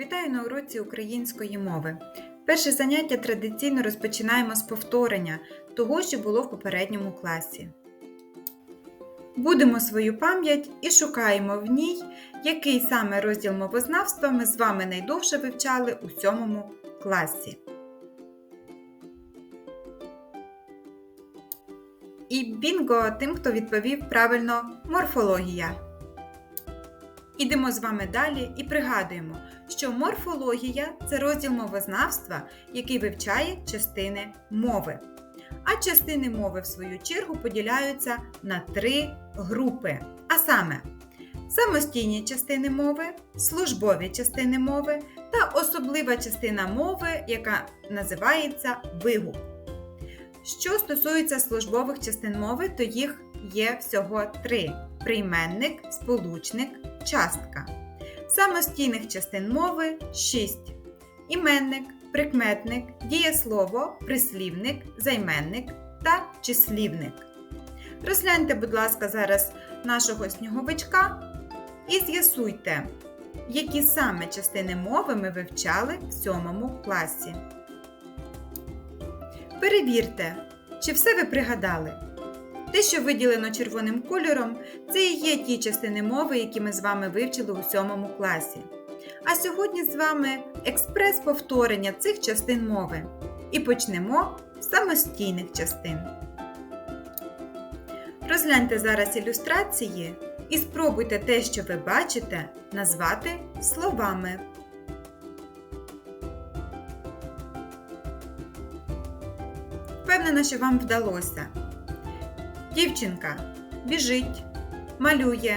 Вітаю на уроці української мови. Перше заняття традиційно розпочинаємо з повторення того, що було в попередньому класі. Будемо свою пам'ять і шукаємо в ній, який саме розділ мовознавства ми з вами найдовше вивчали у сьомому класі. І бінго тим, хто відповів правильно морфологія. Ідемо з вами далі і пригадуємо, що морфологія це розділ мовознавства, який вивчає частини мови. А частини мови, в свою чергу, поділяються на три групи. А саме, самостійні частини мови, службові частини мови та особлива частина мови, яка називається вигук. Що стосується службових частин мови, то їх є всього три: прийменник, сполучник, частка. Самостійних частин мови 6. Іменник, прикметник, дієслово, прислівник, займенник та числівник. Розгляньте, будь ласка, зараз нашого сніговичка і з'ясуйте, які саме частини мови ми вивчали в 7 класі. Перевірте, чи все ви пригадали. Те, що виділено червоним кольором, це і є ті частини мови, які ми з вами вивчили у 7 класі. А сьогодні з вами експрес-повторення цих частин мови. І почнемо з самостійних частин. Розгляньте зараз ілюстрації і спробуйте те, що ви бачите, назвати словами. Впевнена, що вам вдалося. Дівчинка біжить, малює,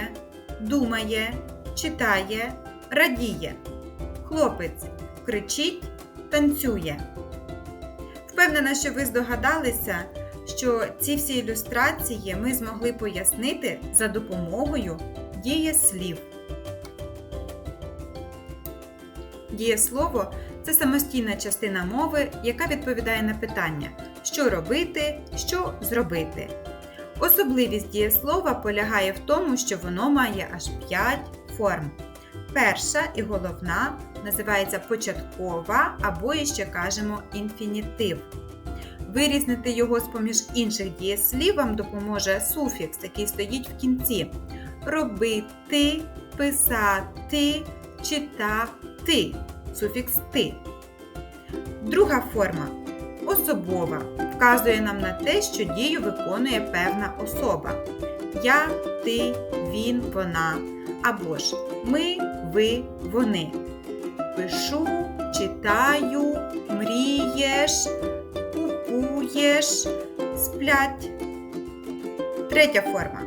думає, читає, радіє. Хлопець кричить, танцює. Впевнена, що ви здогадалися, що ці всі ілюстрації ми змогли пояснити за допомогою дієслів. Дієслово це самостійна частина мови, яка відповідає на питання, що робити, що зробити. Особливість дієслова полягає в тому, що воно має аж 5 форм. Перша і головна називається початкова або іще кажемо інфінітив. Вирізнити його з поміж інших дієслів вам допоможе суфікс, який стоїть в кінці. Робити, писати, читати. Суфікс ти. Друга форма особова вказує нам на те, що дію виконує певна особа. Я, ти, він, вона. Або ж ми, ви, вони. Пишу, читаю, мрієш, купуєш, сплять. Третя форма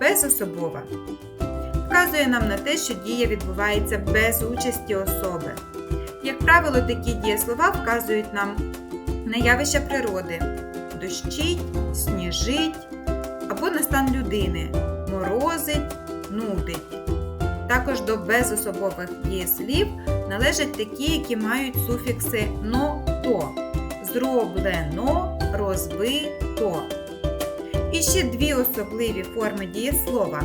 безособова. Вказує нам на те, що дія відбувається без участі особи. Як правило, такі дієслова вказують нам на явища природи дощить, сніжить або на стан людини, морозить, нудить. Також до безособових дієслів належать такі, які мають суфікси но то, зроблено, розбито. І ще дві особливі форми дієслова.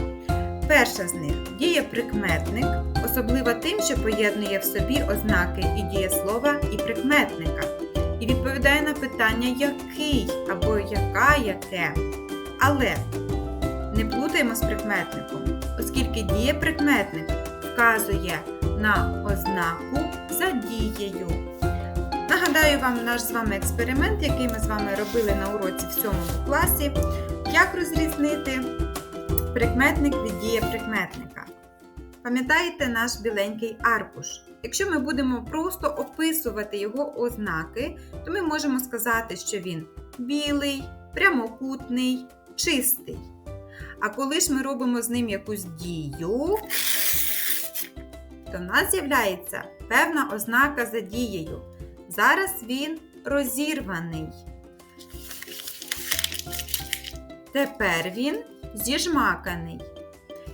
Перша з них дієприкметник, особлива тим, що поєднує в собі ознаки і дієслова, і прикметника і відповідає на питання який або яка яке. Але не плутаємо з прикметником, оскільки дієприкметник вказує на ознаку за дією. Нагадаю вам наш з вами експеримент, який ми з вами робили на уроці в 7 класі, як розрізнити прикметник від дієприкметника. Пам'ятаєте наш біленький аркуш? Якщо ми будемо просто описувати його ознаки, то ми можемо сказати, що він білий, прямокутний, чистий. А коли ж ми робимо з ним якусь дію, то в нас з'являється певна ознака за дією. Зараз він розірваний. Тепер він зіжмаканий.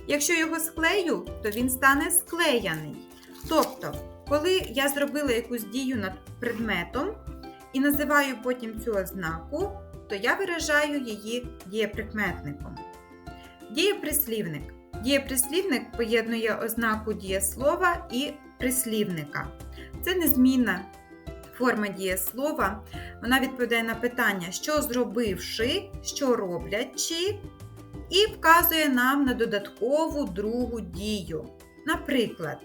Якщо його склею, то він стане склеяний. Тобто, коли я зробила якусь дію над предметом і називаю потім цю ознаку, то я виражаю її дієприкметником. Дієприслівник. Дієприслівник поєднує ознаку дієслова і прислівника. Це незмінна форма дієслова. Вона відповідає на питання, що зробивши, що роблячи, і вказує нам на додаткову другу дію. Наприклад,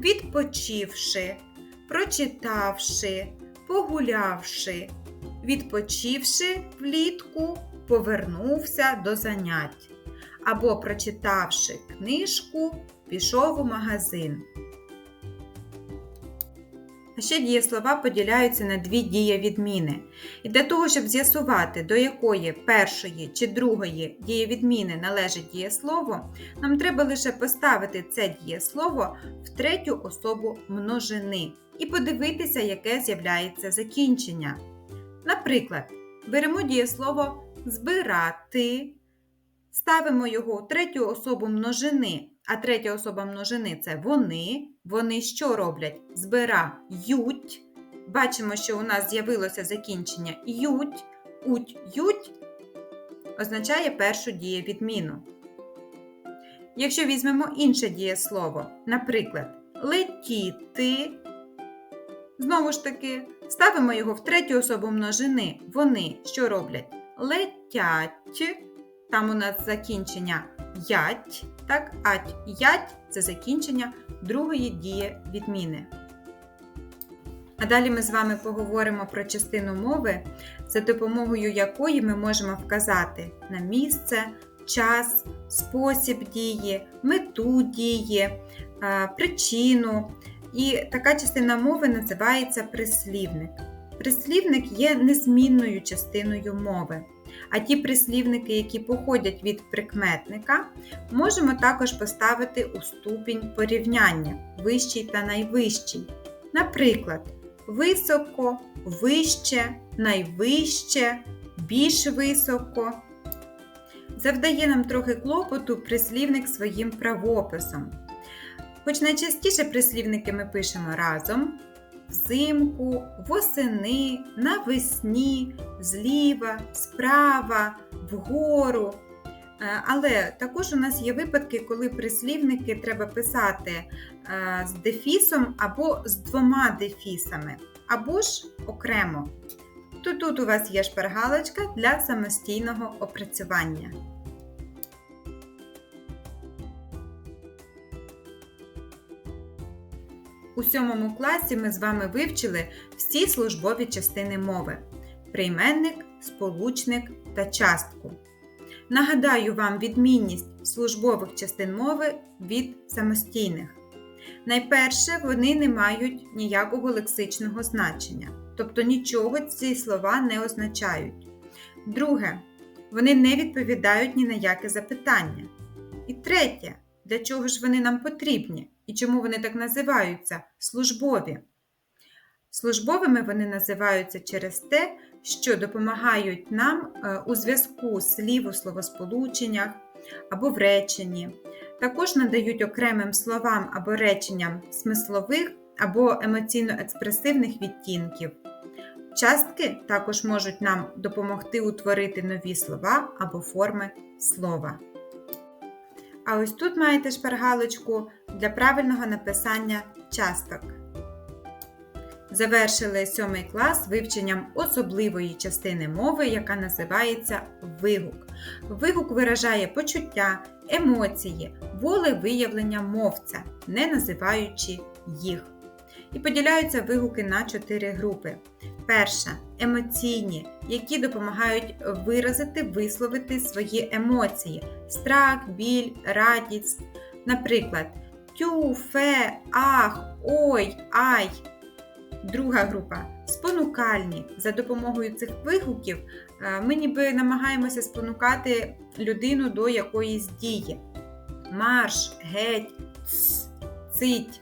відпочивши, прочитавши, погулявши, відпочивши влітку, повернувся до занять. Або прочитавши книжку, пішов у магазин. А ще дієслова поділяються на дві дієвідміни. І для того, щоб з'ясувати, до якої першої чи другої дієвідміни належить дієслово, нам треба лише поставити це дієслово в третю особу множини і подивитися, яке з'являється закінчення. Наприклад, беремо дієслово збирати, ставимо його в третю особу множини, а третя особа множини це вони. Вони що роблять? Збирають. Бачимо, що у нас з'явилося закінчення ють, уть, ють означає першу дієвідміну. Якщо візьмемо інше дієслово, наприклад, летіти, знову ж таки, ставимо його в третю особу множини. Вони що роблять? Летять. Там у нас закінчення ять, так, ать ять це закінчення другої дії відміни. А далі ми з вами поговоримо про частину мови, за допомогою якої ми можемо вказати на місце, час, спосіб дії, мету дії, причину. І така частина мови називається прислівник. Прислівник є незмінною частиною мови. А ті прислівники, які походять від прикметника, можемо також поставити у ступінь порівняння вищий та найвищий. Наприклад, високо, вище, найвище, більш високо. Завдає нам трохи клопоту прислівник своїм правописом. Хоч найчастіше прислівники ми пишемо разом, взимку, восени, навесні, зліва, справа, вгору. Е, але також у нас є випадки, коли прислівники треба писати е, з дефісом або з двома дефісами, або ж окремо. То тут у вас є шпаргалочка для самостійного опрацювання. У сьомому класі ми з вами вивчили всі службові частини мови: прийменник, сполучник та частку. Нагадаю вам відмінність службових частин мови від самостійних. Найперше, вони не мають ніякого лексичного значення, тобто нічого ці слова не означають. Друге, вони не відповідають ні на яке запитання. І третє, для чого ж вони нам потрібні? І чому вони так називаються службові? Службовими вони називаються через те, що допомагають нам е, у зв'язку слів у словосполученнях або в реченні. Також надають окремим словам або реченням смислових або емоційно-експресивних відтінків. Частки також можуть нам допомогти утворити нові слова або форми слова. А ось тут маєте шпаргалочку для правильного написання часток. Завершили сьомий клас вивченням особливої частини мови, яка називається вигук. Вигук виражає почуття, емоції, волевиявлення мовця, не називаючи їх. І поділяються вигуки на чотири групи. Перша емоційні, які допомагають виразити, висловити свої емоції: страх, біль, радість. Наприклад, тю, фе, ах, ой, ай. Друга група спонукальні. За допомогою цих вигуків е, ми ніби намагаємося спонукати людину до якоїсь дії. Марш, геть, ц, цить.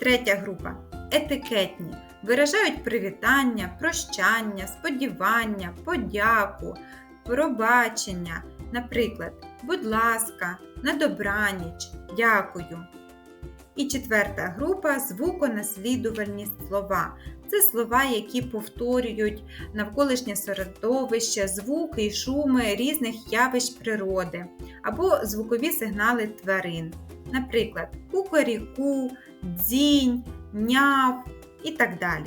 Третя група етикетні. Виражають привітання, прощання, сподівання, подяку, пробачення. Наприклад, будь ласка, на добраніч, дякую. І четверта група звуконаслідувальні слова. Це слова, які повторюють навколишнє середовище, звуки і шуми різних явищ природи або звукові сигнали тварин. наприклад, кукаріку, дзінь, няв і так далі.